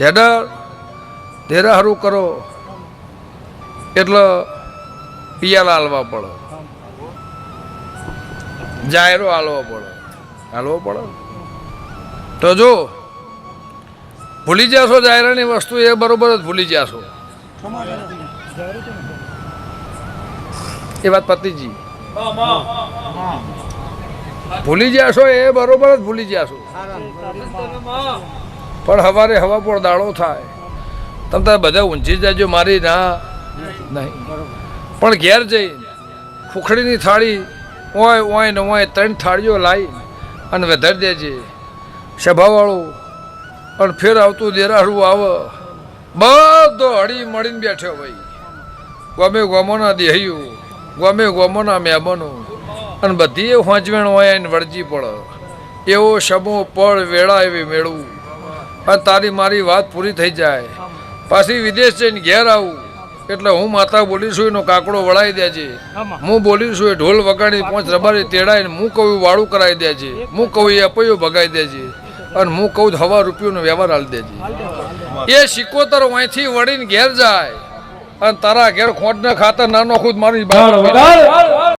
જેડા તેરા હારું કરો એટલે પિયાલા હાલવા પડે. જાહેરો હાલવો પડે. હાલવો પડે? તો જો, ભૂલી જશો જાહેરાની વસ્તુ એ બરોબર જ ભૂલી જશો એ વાત પતિજી. ભૂલી જશો એ બરોબર જ ભૂલી જશો પણ હવારે હવા પર દાડો થાય. તમે તારે બધા ઊંચી જજો, મારી ના. નહીં. પણ ઘેર જઈ ખુખડીની થાળી ઓય ઓય ને ઓય ત્રણ થાળીઓ લાવી અને વધારી દેજે. સભાવાળું અને ફેર આવતું દેરાડું આવે. બધો હળી મળીને બેઠો ભાઈ. ગમે ગમોના દેહ્યું ગમે ગમોના મહેમાનો અને બધી હોંચવેણ હોય એને વળજી પડે. એવો શમો પળ વેળા એવી મેળવું. અને તારી મારી વાત પૂરી થઈ જાય. પાછી વિદેશ જઈને ઘેર આવું. એટલે હું માતા બોલીશું એનો કાકડો વળાવી છે હું બોલીશું એ ઢોલ વગાડી પોંચ રબારી તેડાઈને હું કહું વાળું કરાવી દેજે. હું કહું એ અપૈયો ભગાવી છે અને હું કહું હવા રૂપિયોનો વ્યવહાર હાલી દેજે. એ સિકોતર અહીંથી વળીને ઘેર જાય. અને તારા ઘેર ખોટને ખાતર નાનો ખુદ મારી ચાલો.